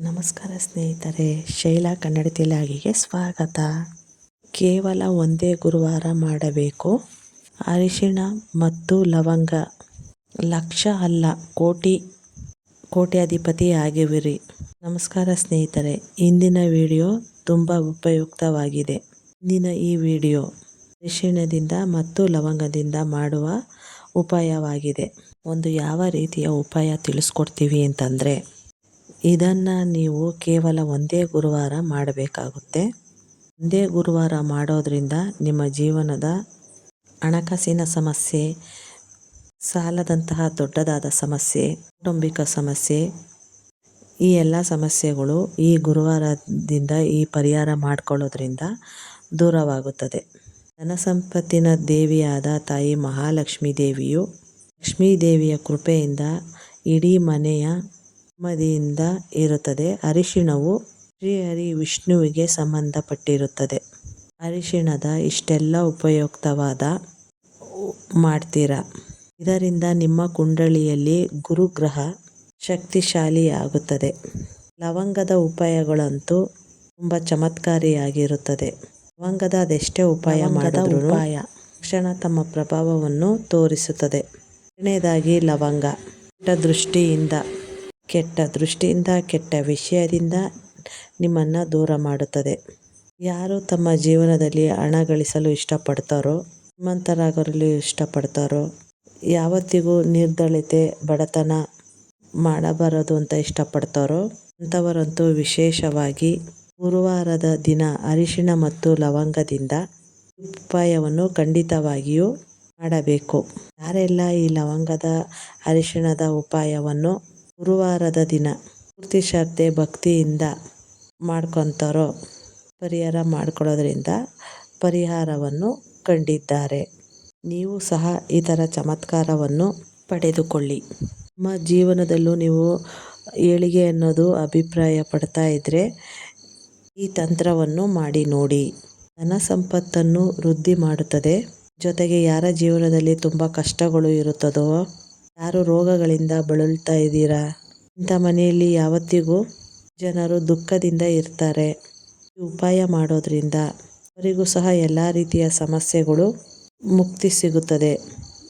ನಮಸ್ಕಾರ ಸ್ನೇಹಿತರೆ, ಶೈಲಾ ಕನ್ನಡ ಲಾಗಿಗೆ ಸ್ವಾಗತ. ಕೇವಲ ಒಂದೇ ಗುರುವಾರ ಮಾಡಬೇಕು. ಅರಿಶಿಣ ಮತ್ತು ಲವಂಗ. ಲಕ್ಷ ಅಲ್ಲ, ಕೋಟಿ ಕೋಟ್ಯಾಧಿಪತಿ ಆಗಿವಿರಿ ನಮಸ್ಕಾರ ಸ್ನೇಹಿತರೆ, ಇಂದಿನ ವಿಡಿಯೋ ತುಂಬ ಉಪಯುಕ್ತವಾಗಿದೆ. ಇಂದಿನ ಈ ವಿಡಿಯೋ ಅರಿಶಿಣದಿಂದ ಮತ್ತು ಲವಂಗದಿಂದ ಮಾಡುವ ಉಪಾಯವಾಗಿದೆ. ಒಂದು ಯಾವ ರೀತಿಯ ಉಪಾಯ ತಿಳಿಸ್ಕೊಡ್ತೀವಿ ಅಂತಂದರೆ ಇದನ್ನು ನೀವು ಕೇವಲ ಒಂದೇ ಗುರುವಾರ ಮಾಡಬೇಕಾಗುತ್ತೆ. ಒಂದೇ ಗುರುವಾರ ಮಾಡೋದರಿಂದ ನಿಮ್ಮ ಜೀವನದ ಹಣಕಾಸಿನ ಸಮಸ್ಯೆ, ಸಾಲದಂತಹ ದೊಡ್ಡದಾದ ಸಮಸ್ಯೆ, ಕೌಟುಂಬಿಕ ಸಮಸ್ಯೆ, ಈ ಎಲ್ಲ ಸಮಸ್ಯೆಗಳು ಈ ಗುರುವಾರದಿಂದ ಈ ಪರಿಹಾರ ಮಾಡಿಕೊಳ್ಳೋದ್ರಿಂದ ದೂರವಾಗುತ್ತದೆ. ಧನಸಂಪತ್ತಿನ ದೇವಿಯಾದ ತಾಯಿ ಮಹಾಲಕ್ಷ್ಮೀ ದೇವಿಯು ಲಕ್ಷ್ಮೀ ದೇವಿಯ ಕೃಪೆಯಿಂದ ಇಡೀ ಮನೆಯ ನೆಮ್ಮದಿಯಿಂದ ಇರುತ್ತದೆ. ಅರಿಶಿಣವು ಶ್ರೀಹರಿ ವಿಷ್ಣುವಿಗೆ ಸಂಬಂಧಪಟ್ಟಿರುತ್ತದೆ. ಅರಿಶಿಣದ ಇಷ್ಟೆಲ್ಲ ಉಪಯುಕ್ತವಾದ ಮಾಡ್ತೀರಾ? ಇದರಿಂದ ನಿಮ್ಮ ಕುಂಡಳಿಯಲ್ಲಿ ಗುರುಗ್ರಹ ಶಕ್ತಿಶಾಲಿಯಾಗುತ್ತದೆ. ಲವಂಗದ ಉಪಾಯಗಳಂತೂ ತುಂಬ ಚಮತ್ಕಾರಿಯಾಗಿರುತ್ತದೆ. ಲವಂಗದ ಅದೆಷ್ಟೇ ಉಪಾಯ ಮಾಡದ ಉಪಾಯ. ತಕ್ಷಣ ತಮ್ಮ ಪ್ರಭಾವವನ್ನು ತೋರಿಸುತ್ತದೆ. ಎರಡನೇದಾಗಿ ಲವಂಗ. ದೃಷ್ಟಿಯಿಂದ ಕೆಟ್ಟ ದೃಷ್ಟಿಯಿಂದ, ಕೆಟ್ಟ ವಿಷಯದಿಂದ ನಿಮ್ಮನ್ನು ದೂರ ಮಾಡುತ್ತದೆ. ಯಾರು ತಮ್ಮ ಜೀವನದಲ್ಲಿ ಹಣ ಗಳಿಸಲು ಇಷ್ಟಪಡ್ತಾರೋ ಶ್ರೀಮಂತರಾಗಲು ಇಷ್ಟಪಡ್ತಾರೋ, ಯಾವತ್ತಿಗೂ ನಿರ್ದಳಿತೆ ಬಡತನ ಮಾಡಬಾರದು ಅಂತ ಇಷ್ಟಪಡ್ತಾರೋ, ಅಂಥವರಂತೂ ವಿಶೇಷವಾಗಿ ಗುರುವಾರದ ದಿನ ಅರಿಶಿಣ ಮತ್ತು ಲವಂಗದಿಂದ ಉಪಾಯವನ್ನು ಖಂಡಿತವಾಗಿಯೂ ಮಾಡಬೇಕು. ಯಾರೆಲ್ಲ ಈ ಲವಂಗದ, ಅರಿಶಿಣದ ಉಪಾಯವನ್ನು ಗುರುವಾರದ ದಿನ ಪೂರ್ತಿ ಶ್ರದ್ಧೆ, ಭಕ್ತಿಯಿಂದ ಮಾಡ್ಕೊತಾರೋ, ಪರಿಹಾರ ಮಾಡ್ಕೊಳ್ಳೋದ್ರಿಂದ ಪರಿಹಾರವನ್ನು ಕಂಡಿದ್ದಾರೆ. ನೀವು ಸಹ ಈ ಥರ ಚಮತ್ಕಾರವನ್ನು ಪಡೆದುಕೊಳ್ಳಿ. ನಿಮ್ಮ ಜೀವನದಲ್ಲೂ ನೀವು ಏಳಿಗೆ ಅನ್ನೋದು ಅಭಿಪ್ರಾಯ ಪಡ್ತಾ ಇದ್ದರೆ ಈ ತಂತ್ರವನ್ನು ಮಾಡಿ ನೋಡಿ. ಧನ ಸಂಪತ್ತನ್ನು ವೃದ್ಧಿ ಮಾಡುತ್ತದೆ. ಜೊತೆಗೆ ಯಾರ ಜೀವನದಲ್ಲಿ ತುಂಬ ಕಷ್ಟಗಳು ಇರುತ್ತದೋ, ಯಾರು ರೋಗಗಳಿಂದ ಬಳಲ್ತಾ ಇದ್ದೀರಾ? ಇಂಥ ಮನೆಯಲ್ಲಿ ಯಾವತ್ತಿಗೂ ಜನರು ದುಃಖದಿಂದ ಇರ್ತಾರೆ. ಉಪಾಯ ಮಾಡೋದ್ರಿಂದ ಅವರಿಗೂ ಸಹ ಎಲ್ಲ ರೀತಿಯ ಸಮಸ್ಯೆಗಳು ಮುಕ್ತಿ ಸಿಗುತ್ತದೆ.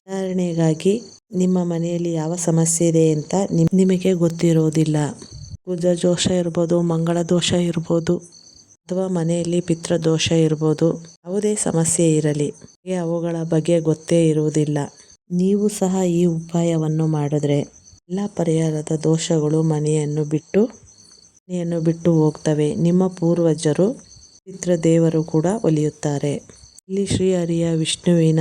ಉದಾಹರಣೆಗಾಗಿ, ನಿಮ್ಮ ಮನೆಯಲ್ಲಿ ಯಾವ ಸಮಸ್ಯೆ ಇದೆ ಅಂತ ನಿಮಗೆ ಗೊತ್ತಿರೋದಿಲ್ಲ. ಕುಜ ದೋಷ ಇರ್ಬೋದು, ಮಂಗಳ ದೋಷ ಇರ್ಬೋದು, ಅಥವಾ ಮನೆಯಲ್ಲಿ ಪಿತೃದೋಷ ಇರ್ಬೋದು, ಯಾವುದೇ ಸಮಸ್ಯೆ ಇರಲಿ ಅವುಗಳ ಬಗ್ಗೆ ಗೊತ್ತೇ ಇರುವುದಿಲ್ಲ. ನೀವು ಸಹ ಈ ಉಪಾಯವನ್ನು ಮಾಡಿದ್ರೆ ಎಲ್ಲ ಪರಿಹಾರದ ದೋಷಗಳು ಮನೆಯನ್ನು ಬಿಟ್ಟು ಮನೆಯನ್ನು ಬಿಟ್ಟು ಹೋಗ್ತವೆ. ನಿಮ್ಮ ಪೂರ್ವಜರು ದೇವರು ಕೂಡ ಒಲಿಯುತ್ತಾರೆ. ಇಲ್ಲಿ ಶ್ರೀಹರಿಯ ವಿಷ್ಣುವಿನ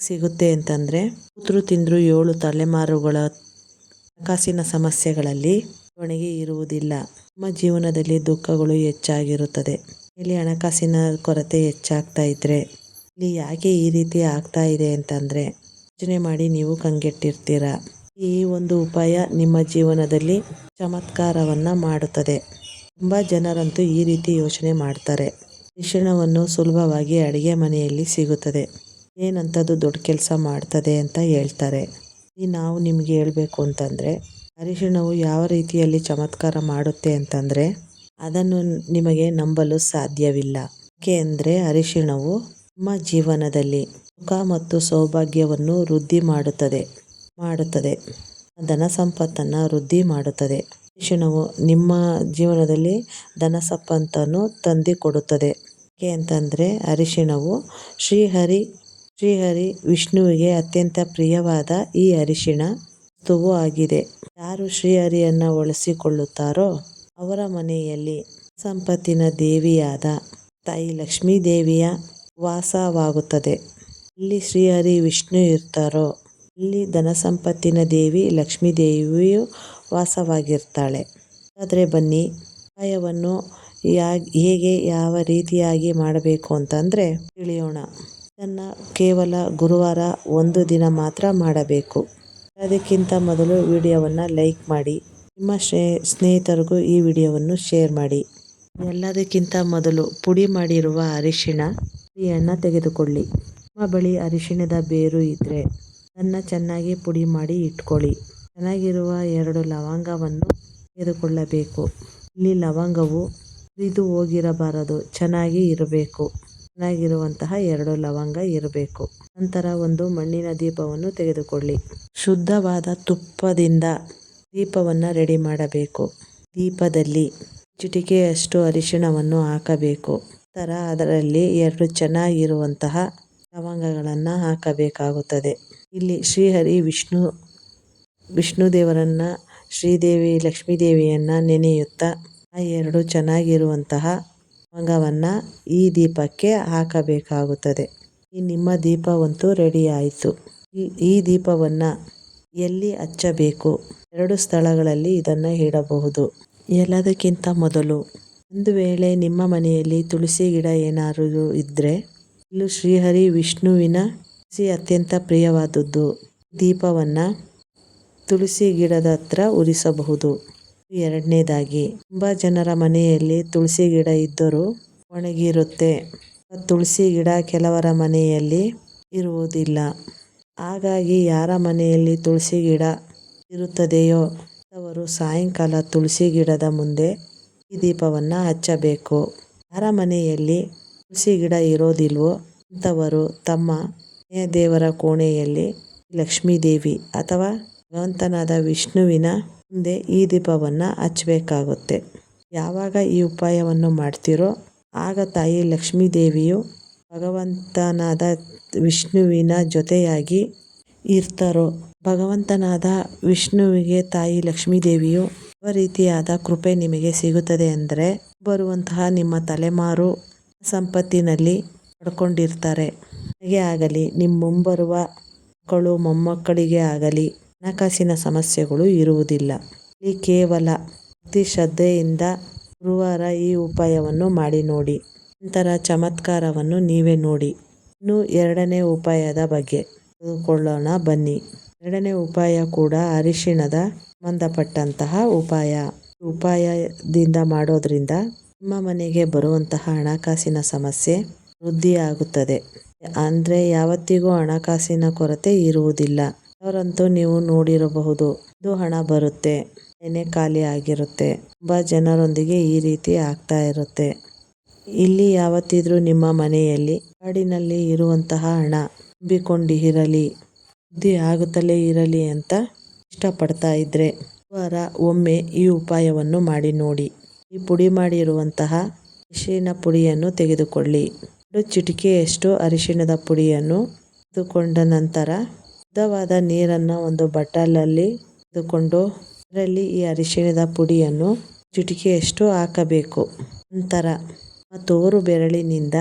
ಸಿಗುತ್ತೆ ಅಂತಂದರೆ, ಕೂತರು ತಿಂದರು ಏಳು ತಲೆಮಾರುಗಳ ಹಣಕಾಸಿನ ಸಮಸ್ಯೆಗಳಲ್ಲಿ ಒಣಗಿ ಇರುವುದಿಲ್ಲ. ನಮ್ಮ ಜೀವನದಲ್ಲಿ ದುಃಖಗಳು ಹೆಚ್ಚಾಗಿರುತ್ತದೆ. ಇಲ್ಲಿ ಹಣಕಾಸಿನ ಕೊರತೆ ಹೆಚ್ಚಾಗ್ತಾ ಇದ್ರೆ, ಇಲ್ಲಿ ಯಾಕೆ ಈ ರೀತಿ ಆಗ್ತಾ ಇದೆ ಅಂತಂದರೆ, ಯೋಚನೆ ಮಾಡಿ ನೀವು ಕಂಗೆಟ್ಟಿರ್ತೀರ? ಈ ಒಂದು ಉಪಾಯ ನಿಮ್ಮ ಜೀವನದಲ್ಲಿ ಚಮತ್ಕಾರವನ್ನ ಮಾಡುತ್ತದೆ. ತುಂಬ ಜನರಂತೂ ಈ ರೀತಿ ಯೋಚನೆ ಮಾಡ್ತಾರೆ. ಶಿಕ್ಷಣವನ್ನು ಸುಲಭವಾಗಿ ಅಡುಗೆ ಮನೆಯಲ್ಲಿ ಸಿಗುತ್ತದೆ. ಏನಂತದ್ದು ದೊಡ್ಡ ಕೆಲಸ ಮಾಡ್ತದೆ ಅಂತ ಹೇಳ್ತಾರೆ. ಈ ನಾವು ನಿಮಗೆ ಹೇಳಬೇಕು ಅಂತಂದರೆ, ಅರಿಶಿಣವು ಯಾವ ರೀತಿಯಲ್ಲಿ ಚಮತ್ಕಾರ ಮಾಡುತ್ತೆ ಅಂತಂದರೆ, ಅದನ್ನು ನಿಮಗೆ ನಂಬಲು ಸಾಧ್ಯವಿಲ್ಲ. ಯಾಕೆ ಅಂದರೆ ಅರಿಶಿಣವು ನಿಮ್ಮ ಜೀವನದಲ್ಲಿ ಸುಖ ಮತ್ತು ಸೌಭಾಗ್ಯವನ್ನು ವೃದ್ಧಿ ಮಾಡುತ್ತದೆ. ಮಾಡುತ್ತದೆ. ಧನ ಸಂಪತ್ತನ್ನು ವೃದ್ಧಿ ಮಾಡುತ್ತದೆ. ಶಿಕ್ಷಣವು ನಿಮ್ಮ ಜೀವನದಲ್ಲಿ ಧನ ಸಂಪತ್ತನ್ನು ತಂದು ಕೊಡುತ್ತದೆ ಯಾಕೆ ಅಂತಂದರೆ ಅರಿಶಿಣವು ಶ್ರೀಹರಿ ಶ್ರೀಹರಿ ವಿಷ್ಣುವಿಗೆ ಅತ್ಯಂತ ಪ್ರಿಯವಾದ ಈ ಅರಿಶಿಣ ವಸ್ತುವು ಆಗಿದೆ. ಯಾರು ಶ್ರೀಹರಿಯನ್ನು ಒಲಿಸಿಕೊಳ್ಳುತ್ತಾರೋ ಅವರ ಮನೆಯಲ್ಲಿ ಸಂಪತ್ತಿನ ದೇವಿಯಾದ ತಾಯಿ ಲಕ್ಷ್ಮೀ ದೇವಿಯ ವಾಸವಾಗುತ್ತದೆ. ಇಲ್ಲಿ ಶ್ರೀಹರಿ ವಿಷ್ಣು ಇರ್ತಾರೋ ಇಲ್ಲಿ ಧನ ಸಂಪತ್ತಿನ ದೇವಿ ಲಕ್ಷ್ಮೀ ದೇವಿಯು ವಾಸವಾಗಿರ್ತಾಳೆ. ಆದರೆ ಬನ್ನಿ ಉಪಾಯವನ್ನು ಹೇಗೆ ಯಾವ ರೀತಿಯಾಗಿ ಮಾಡಬೇಕು ಅಂತಂದರೆ ತಿಳಿಯೋಣ. ಇದನ್ನು ಕೇವಲ ಗುರುವಾರ ಒಂದು ದಿನ ಮಾತ್ರ ಮಾಡಬೇಕು. ಅದಕ್ಕಿಂತ ಮೊದಲು ವಿಡಿಯೋವನ್ನು ಲೈಕ್ ಮಾಡಿ, ನಿಮ್ಮ ಸ್ನೇಹಿತರಿಗೂ ಈ ವಿಡಿಯೋವನ್ನು ಶೇರ್ ಮಾಡಿ. ಎಲ್ಲದಕ್ಕಿಂತ ಮೊದಲು ಪುಡಿ ಮಾಡಿರುವ ಅರಿಶಿಣ ಪುಡಿಯನ್ನು ತೆಗೆದುಕೊಳ್ಳಿ. ನಿಮ್ಮ ಬಳಿ ಅರಿಶಿಣದ ಬೇರು ಇದ್ದರೆ ಅದನ್ನು ಚೆನ್ನಾಗಿ ಪುಡಿ ಮಾಡಿ ಇಟ್ಕೊಳ್ಳಿ. ಚೆನ್ನಾಗಿರುವ ಎರಡು ಲವಂಗವನ್ನು ತೆಗೆದುಕೊಳ್ಳಬೇಕು. ಇಲ್ಲಿ ಲವಂಗವು ಇದು ಹೋಗಿರಬಾರದು, ಚೆನ್ನಾಗಿ ಇರಬೇಕು. ಚೆನ್ನಾಗಿರುವಂತಹ ಎರಡು ಲವಂಗ ಇರಬೇಕು. ನಂತರ ಒಂದು ಮಣ್ಣಿನ ದೀಪವನ್ನು ತೆಗೆದುಕೊಳ್ಳಿ. ಶುದ್ಧವಾದ ತುಪ್ಪದಿಂದ ದೀಪವನ್ನು ರೆಡಿ ಮಾಡಬೇಕು. ದೀಪದಲ್ಲಿ ಚಿಟಿಕೆಯಷ್ಟು ಅರಿಶಿಣವನ್ನು ಹಾಕಬೇಕು. ನಂತರ ಅದರಲ್ಲಿ ಎರಡು ಚೆನ್ನಾಗಿರುವಂತಹ ಲವಂಗಗಳನ್ನು ಹಾಕಬೇಕಾಗುತ್ತದೆ. ಇಲ್ಲಿ ಶ್ರೀಹರಿ ವಿಷ್ಣು ವಿಷ್ಣು ದೇವರನ್ನ ಶ್ರೀದೇವಿ ಲಕ್ಷ್ಮೀದೇವಿಯನ್ನು ನೆನೆಯುತ್ತಾ ಆ ಎರಡು ಚೆನ್ನಾಗಿರುವಂತಹ ಲವಂಗವನ್ನು ಈ ದೀಪಕ್ಕೆ ಹಾಕಬೇಕಾಗುತ್ತದೆ. ಈ ನಿಮ್ಮ ದೀಪವಂತೂ ರೆಡಿ ಆಯಿತು. ಈ ದೀಪವನ್ನು ಎಲ್ಲಿ ಹಚ್ಚಬೇಕು? ಎರಡು ಸ್ಥಳಗಳಲ್ಲಿ ಇದನ್ನು ಇಡಬಹುದು. ಎಲ್ಲದಕ್ಕಿಂತ ಮೊದಲು ಒಂದು ವೇಳೆ ನಿಮ್ಮ ಮನೆಯಲ್ಲಿ ತುಳಸಿ ಗಿಡ ಏನಾದರೂ ಇದ್ದರೆ ಇಲ್ಲೂ ಶ್ರೀಹರಿ ವಿಷ್ಣುವಿನ ತುಳಸಿ ಅತ್ಯಂತ ಪ್ರಿಯವಾದದ್ದು. ದೀಪವನ್ನು ತುಳಸಿ ಗಿಡದ ಹತ್ರ ಉರಿಸಬಹುದು. ಎರಡನೇದಾಗಿ. ತುಂಬ ಜನರ ಮನೆಯಲ್ಲಿ ತುಳಸಿ ಗಿಡ ಇದ್ದರೂ ಒಣಗಿರುತ್ತೆ. ತುಳಸಿ ಗಿಡ ಕೆಲವರ ಮನೆಯಲ್ಲಿ ಇರುವುದಿಲ್ಲ. ಹಾಗಾಗಿ ಯಾರ ಮನೆಯಲ್ಲಿ ತುಳಸಿ ಗಿಡ ಇರುತ್ತದೆಯೋ ಅವರು ಸಾಯಂಕಾಲ ತುಳಸಿ ಗಿಡದ ಮುಂದೆ ಈ ದೀಪವನ್ನು ಹಚ್ಚಬೇಕು. ಯಾರ ಮನೆಯಲ್ಲಿ ತುಳಸಿ ಗಿಡ ಇರೋದಿಲ್ವೋ ಅಂಥವರು ತಮ್ಮ ದೇವರ ಕೋಣೆಯಲ್ಲಿ ಲಕ್ಷ್ಮೀದೇವಿ ಅಥವಾ ಭಗವಂತನಾದ ವಿಷ್ಣುವಿನ ಮುಂದೆ ಈ ದೀಪವನ್ನು ಹಚ್ಚಬೇಕಾಗುತ್ತೆ. ಯಾವಾಗ ಈ ಉಪಾಯವನ್ನು ಮಾಡ್ತೀರೋ ಆಗ ತಾಯಿ ಲಕ್ಷ್ಮೀ ದೇವಿಯು ಭಗವಂತನಾದ ವಿಷ್ಣುವಿನ ಜೊತೆಯಾಗಿ ಇರ್ತಾರೋ? ಭಗವಂತನಾದ ವಿಷ್ಣುವಿಗೆ ತಾಯಿ ಲಕ್ಷ್ಮೀ ದೇವಿಯು ಯಾವ ರೀತಿಯಾದ ಕೃಪೆ ನಿಮಗೆ ಸಿಗುತ್ತದೆ ಅಂದರೆ, ಬರುವಂತಹ ನಿಮ್ಮ ತಲೆಮಾರು ಸಂಪತ್ತಿನಲ್ಲಿ ಪಡ್ಕೊಂಡಿರ್ತಾರೆ. ಆಗಲಿ ನಿಮ್ಮ ಮುಂಬರುವ ಮಕ್ಕಳು ಮೊಮ್ಮಕ್ಕಳಿಗೆ ಆಗಲಿ ಹಣಕಾಸಿನ ಸಮಸ್ಯೆಗಳು ಇರುವುದಿಲ್ಲ. ಇಲ್ಲಿ ಕೇವಲ ಭಕ್ತಿ ಶ್ರದ್ಧೆಯಿಂದ ಗುರುವಾರ ಈ ಉಪಾಯವನ್ನು ಮಾಡಿ ನೋಡಿ. ನಂತರ ಚಮತ್ಕಾರವನ್ನು ನೀವೇ ನೋಡಿ. ಇನ್ನು ಎರಡನೇ ಉಪಾಯದ ಬಗ್ಗೆ ತಿಳಿದುಕೊಳ್ಳೋಣ, ಬನ್ನಿ. ಎರಡನೇ ಉಪಾಯ ಕೂಡ ಅರಿಶಿಣದ ಸಂಬಂಧಪಟ್ಟಂತಹ ಉಪಾಯ. ಉಪಾಯದಿಂದ ಮಾಡೋದ್ರಿಂದ ನಿಮ್ಮ ಮನೆಗೆ ಬರುವಂತಹ ಹಣಕಾಸಿನ ಸಮಸ್ಯೆ ವೃದ್ಧಿಯಾಗುತ್ತದೆ. ಅಂದರೆ ಯಾವತ್ತಿಗೂ ಹಣಕಾಸಿನ ಕೊರತೆ ಇರುವುದಿಲ್ಲ. ಅವರಂತೂ ನೀವು ನೋಡಿರಬಹುದು, ಇದು ಹಣ ಬರುತ್ತೆ ಮನೆ ಖಾಲಿ ಆಗಿರುತ್ತೆ. ತುಂಬಾ ಜನರೊಂದಿಗೆ ಈ ರೀತಿ ಆಗ್ತಾ ಇರುತ್ತೆ. ಇಲ್ಲಿ ಯಾವತ್ತಿದ್ರೂ ನಿಮ್ಮ ಮನೆಯಲ್ಲಿ, ಕಾಡಿನಲ್ಲಿ ಇರುವಂತಹ ಹಣ ತುಂಬಿಕೊಂಡಿರಲಿ ವೃದ್ಧಿ ಆಗುತ್ತಲೇ ಇರಲಿ ಅಂತ ಇಷ್ಟಪಡ್ತಾ ಇದ್ರೆ, ವಾರ ಒಮ್ಮೆ ಈ ಉಪಾಯವನ್ನು ಮಾಡಿ ನೋಡಿ. ಈ ಪುಡಿ ಮಾಡಿರುವಂತಹ ಮಿಷಿನ ಪುಡಿಯನ್ನು ತೆಗೆದುಕೊಳ್ಳಿ. ಎರಡು ಚಿಟಿಕೆಯಷ್ಟು ಅರಿಶಿಣದ ಪುಡಿಯನ್ನು ತೆಗೆದುಕೊಂಡ ನಂತರ ಶುದ್ಧವಾದ ನೀರನ್ನು ಒಂದು ಬಟ್ಟಲಲ್ಲಿ ತೆಗೆದುಕೊಂಡು ಅದರಲ್ಲಿ ಈ ಅರಿಶಿಣದ ಪುಡಿಯನ್ನು ಚಿಟಿಕೆಯಷ್ಟು ಹಾಕಬೇಕು. ನಂತರ ತೋರು ಬೆರಳಿನಿಂದ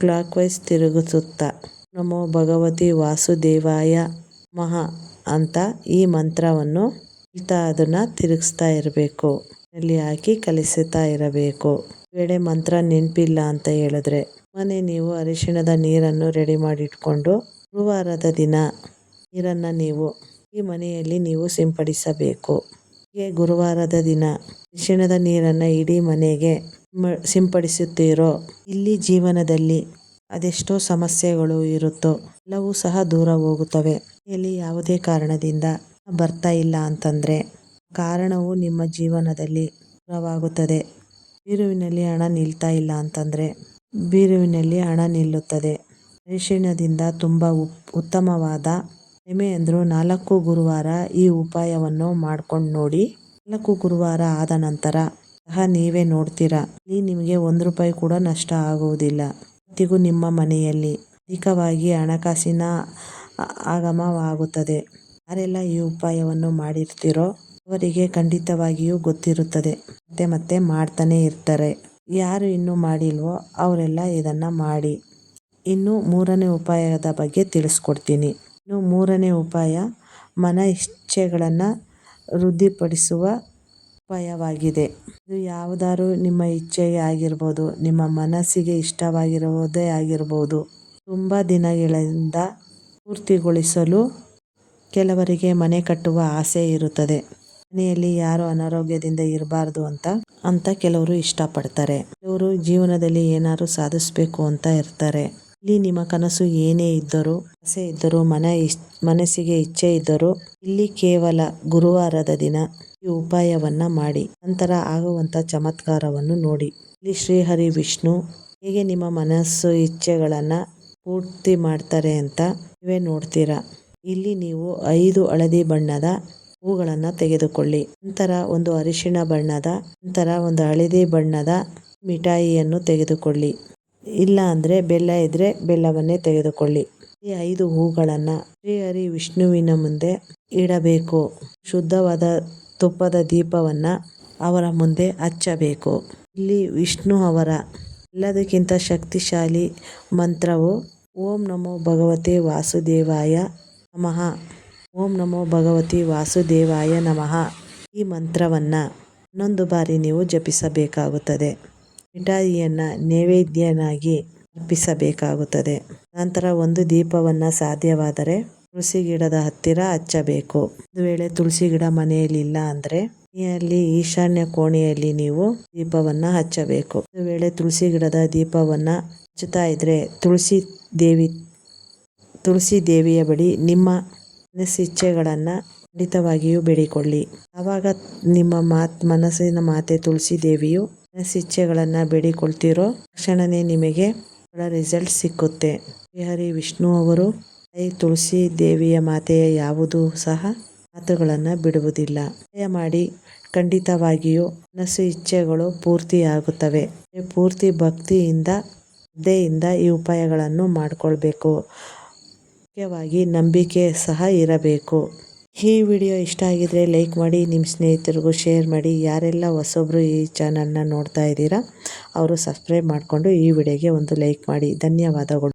ಕ್ಲಾಕ್ ವೈಸ್ ತಿರುಗಿಸುತ್ತಾ ನಮೋ ಭಗವತಿ ವಾಸುದೇವಾಯ ಮಹಾ ಅಂತ ಈ ಮಂತ್ರವನ್ನು ಹೇಳ್ತಾ ಅದನ್ನು ತಿರುಗಿಸ್ತಾ ಇರಬೇಕು. ಅಲ್ಲಿ ಹಾಕಿ ಕಲಿಸುತ್ತಾ ಇರಬೇಕು. ವೇಳೆ ಮಂತ್ರ ನೆನಪಿಲ್ಲ ಅಂತ ಹೇಳಿದ್ರೆ ಮನೆ ನೀವು ಅರಿಶಿಣದ ನೀರನ್ನು ರೆಡಿ ಮಾಡಿಟ್ಕೊಂಡು ಗುರುವಾರದ ದಿನ ನೀರನ್ನು ನೀವು ಈ ಮನೆಯಲ್ಲಿ ನೀವು ಸಿಂಪಡಿಸಬೇಕು. ಹೀಗೆ ಗುರುವಾರದ ದಿನ ಅರಿಶಿಣದ ನೀರನ್ನು ಇಡೀ ಮನೆಗೆ ಸಿಂಪಡಿಸುತ್ತೀರೋ, ಇಲ್ಲಿ ಜೀವನದಲ್ಲಿ ಅದೆಷ್ಟೋ ಸಮಸ್ಯೆಗಳು ಇರುತ್ತೋ, ಎಲ್ಲವೂ ಸಹ ದೂರ ಹೋಗುತ್ತವೆ. ಇಲ್ಲಿ ಯಾವುದೇ ಕಾರಣದಿಂದ ಬರ್ತಾ ಇಲ್ಲ ಅಂತಂದರೆ ಕಾರಣವು ನಿಮ್ಮ ಜೀವನದಲ್ಲಿ ದೂರವಾಗುತ್ತದೆ. ಬೀರುವಿನಲ್ಲಿ ಹಣ ನಿಲ್ತಾ ಇಲ್ಲ ಅಂತಂದರೆ ಬೀರುವಿನಲ್ಲಿ ಹಣ ನಿಲ್ಲುತ್ತದೆ. ಅರಿಶಿಣದಿಂದ ತುಂಬ ಉತ್ತಮವಾದ ಕಡಿಮೆ ಅಂದರೂ ನಾಲ್ಕು ಗುರುವಾರ ಈ ಉಪಾಯವನ್ನು ಮಾಡ್ಕೊಂಡು ನೋಡಿ. ನಾಲ್ಕು ಗುರುವಾರ ಆದ ನಂತರ ಸಹ ನೀವೇ ನೋಡ್ತೀರಾ? ಇಲ್ಲಿ ನಿಮಗೆ ಒಂದು ರೂಪಾಯಿ ಕೂಡ ನಷ್ಟ ಆಗುವುದಿಲ್ಲ. ಇವತ್ತಿಗೂ ನಿಮ್ಮ ಮನೆಯಲ್ಲಿ ಅಧಿಕವಾಗಿ ಹಣಕಾಸಿನ ಆಗಮವಾಗುತ್ತದೆ. ಯಾರೆಲ್ಲ ಈ ಉಪಾಯವನ್ನು ಮಾಡಿರ್ತೀರೋ ಅವರಿಗೆ ಖಂಡಿತವಾಗಿಯೂ ಗೊತ್ತಿರುತ್ತದೆ. ಮತ್ತೆ ಮತ್ತೆ ಮಾಡ್ತಾನೆ ಇರ್ತಾರೆ. ಯಾರು ಇನ್ನೂ ಮಾಡಿಲ್ವೋ ಅವರೆಲ್ಲ ಇದನ್ನು ಮಾಡಿ. ಇನ್ನು ಮೂರನೇ ಉಪಾಯದ ಬಗ್ಗೆ ತಿಳಿಸ್ಕೊಡ್ತೀನಿ. ಇನ್ನು ಮೂರನೇ ಉಪಾಯ ಮನ ಇಚ್ಛೆಗಳನ್ನು ವೃದ್ಧಿಪಡಿಸುವ ಉಪಾಯವಾಗಿದೆ. ಇದು ಯಾವುದಾದ್ರು ನಿಮ್ಮ ಇಚ್ಛೆಗೆ ಆಗಿರ್ಬೋದು, ನಿಮ್ಮ ಮನಸ್ಸಿಗೆ ಇಷ್ಟವಾಗಿರುವುದೇ ಆಗಿರ್ಬೋದು. ತುಂಬ ದಿನಗಳಿಂದ ಪೂರ್ತಿಗೊಳಿಸಲು ಕೆಲವರಿಗೆ ಮನೆ ಕಟ್ಟುವ ಆಸೆ ಇರುತ್ತದೆ. ಮನೆಯಲ್ಲಿ ಯಾರು ಅನಾರೋಗ್ಯದಿಂದ ಇರಬಾರ್ದು ಅಂತ ಅಂತ ಕೆಲವರು ಇಷ್ಟಪಡ್ತಾರೆ. ಕೆಲವರು ಜೀವನದಲ್ಲಿ ಏನಾದ್ರು ಸಾಧಿಸಬೇಕು ಅಂತ ಇರ್ತಾರೆ. ಇಲ್ಲಿ ನಿಮ್ಮ ಕನಸು ಏನೇ ಇದ್ದರೂ, ಆಸೆ ಇದ್ದರೂ, ಮನ ಮನಸ್ಸಿಗೆ ಇಚ್ಛೆ ಇದ್ದರೂ, ಇಲ್ಲಿ ಕೇವಲ ಗುರುವಾರದ ದಿನ ಈ ಉಪಾಯವನ್ನು ಮಾಡಿ, ನಂತರ ಆಗುವಂಥ ಚಮತ್ಕಾರವನ್ನು ನೋಡಿ. ಇಲ್ಲಿ ಶ್ರೀಹರಿ ವಿಷ್ಣು ಹೇಗೆ ನಿಮ್ಮ ಮನಸ್ಸು ಇಚ್ಛೆಗಳನ್ನು ಪೂರ್ತಿ ಮಾಡ್ತಾರೆ ಅಂತ ನೀವೇ ನೋಡ್ತೀರಾ. ಇಲ್ಲಿ ನೀವು ಐದು ಹಳದಿ ಬಣ್ಣದ ಹೂಗಳನ್ನು ತೆಗೆದುಕೊಳ್ಳಿ. ನಂತರ ಒಂದು ಅರಿಶಿಣ ಬಣ್ಣದ, ನಂತರ ಒಂದು ಹಳದಿ ಬಣ್ಣದ ಮಿಠಾಯಿಯನ್ನು ತೆಗೆದುಕೊಳ್ಳಿ. ಇಲ್ಲ ಅಂದರೆ ಬೆಲ್ಲ ಇದ್ದರೆ ಬೆಲ್ಲವನ್ನೇ ತೆಗೆದುಕೊಳ್ಳಿ. ಈ ಐದು ಹೂಗಳನ್ನು ಶ್ರೀಹರಿ ವಿಷ್ಣುವಿನ ಮುಂದೆ ಇಡಬೇಕು. ಶುದ್ಧವಾದ ತುಪ್ಪದ ದೀಪವನ್ನು ಅವರ ಮುಂದೆ ಹಚ್ಚಬೇಕು. ಇಲ್ಲಿ ವಿಷ್ಣು ಅವರ ಎಲ್ಲದಕ್ಕಿಂತ ಶಕ್ತಿಶಾಲಿ ಮಂತ್ರವು ಓಂ ನಮೋ ಭಗವತೆ ವಾಸುದೇವಾಯ ನಮಃ. ಓಂ ನಮೋ ಭಗವತಿ ವಾಸುದೇವಾಯ ನಮಃ. ಈ ಮಂತ್ರವನ್ನು ಇನ್ನೊಂದು ಬಾರಿ ನೀವು ಜಪಿಸಬೇಕಾಗುತ್ತದೆ. ಮಿಠಾಯಿಯನ್ನು ನೈವೇದ್ಯನಾಗಿ ಅರ್ಪಿಸಬೇಕಾಗುತ್ತದೆ. ನಂತರ ಒಂದು ದೀಪವನ್ನು ಸಾಧ್ಯವಾದರೆ ತುಳಸಿ ಗಿಡದ ಹತ್ತಿರ ಹಚ್ಚಬೇಕು. ಒಂದು ವೇಳೆ ತುಳಸಿ ಗಿಡ ಮನೆಯಲ್ಲಿ ಇಲ್ಲ ಅಂದರೆ ಮನೆಯಲ್ಲಿ ಈಶಾನ್ಯ ಕೋಣೆಯಲ್ಲಿ ನೀವು ದೀಪವನ್ನು ಹಚ್ಚಬೇಕು. ಒಂದು ವೇಳೆ ತುಳಸಿ ಗಿಡದ ದೀಪವನ್ನು ಹಚ್ಚುತ್ತಾ ಇದ್ರೆ ತುಳಸಿ ದೇವಿ, ತುಳಸಿ ದೇವಿಯ ಬಳಿ ನಿಮ್ಮ ಮನಸ್ಸಿಚ್ಛೆಗಳನ್ನು ಖಂಡಿತವಾಗಿಯೂ ಬೇಡಿಕೊಳ್ಳಿ. ಆವಾಗ ನಿಮ್ಮ ಮಾತ್, ಮನಸ್ಸಿನ ಮಾತೆ ತುಳಸಿ ದೇವಿಯು ಮನಸ್ಸಿಚ್ಛೆಗಳನ್ನು ಬೇಡಿಕೊಳ್ತಿರೋ ತಕ್ಷಣನೇ ನಿಮಗೆ ಒಳ್ಳೆ ರಿಸಲ್ಟ್ ಸಿಕ್ಕುತ್ತೆ. ಶ್ರೀಹರಿ ವಿಷ್ಣು ಅವರು ತಾಯಿ ತುಳಸಿ ದೇವಿಯ ಮಾತೆಯ ಯಾವುದೂ ಸಹ ಮಾತುಗಳನ್ನು ಬಿಡುವುದಿಲ್ಲ. ಮಾಡಿ ಖಂಡಿತವಾಗಿಯೂ ಮನಸ್ಸು ಇಚ್ಛೆಗಳು ಪೂರ್ತಿಯಾಗುತ್ತವೆ ಪೂರ್ತಿ ಭಕ್ತಿಯಿಂದ, ಶ್ರದ್ಧೆಯಿಂದ ಈ ಉಪಾಯಗಳನ್ನು ಮಾಡಿಕೊಳ್ಬೇಕು. ಮುಖ್ಯವಾಗಿ ನಂಬಿಕೆ ಸಹ ಇರಬೇಕು. ಈ ವಿಡಿಯೋ ಇಷ್ಟ ಆಗಿದ್ರೆ ಲೈಕ್ ಮಾಡಿ ನಿಮ್ಮ ಸ್ನೇಹಿತರಿಗೂ ಶೇರ್ ಮಾಡಿ. ಯಾರೆಲ್ಲ ಹೊಸೊಬ್ಬರು ಈ ಚಾನಲ್ನ ನೋಡ್ತಾ ಇದ್ದೀರಾ, ಅವರು ಸಬ್ಸ್ಕ್ರೈಬ್ ಮಾಡಿಕೊಂಡು ಈ ವಿಡಿಯೋಗೆ ಒಂದು ಲೈಕ್ ಮಾಡಿ. ಧನ್ಯವಾದಗಳು.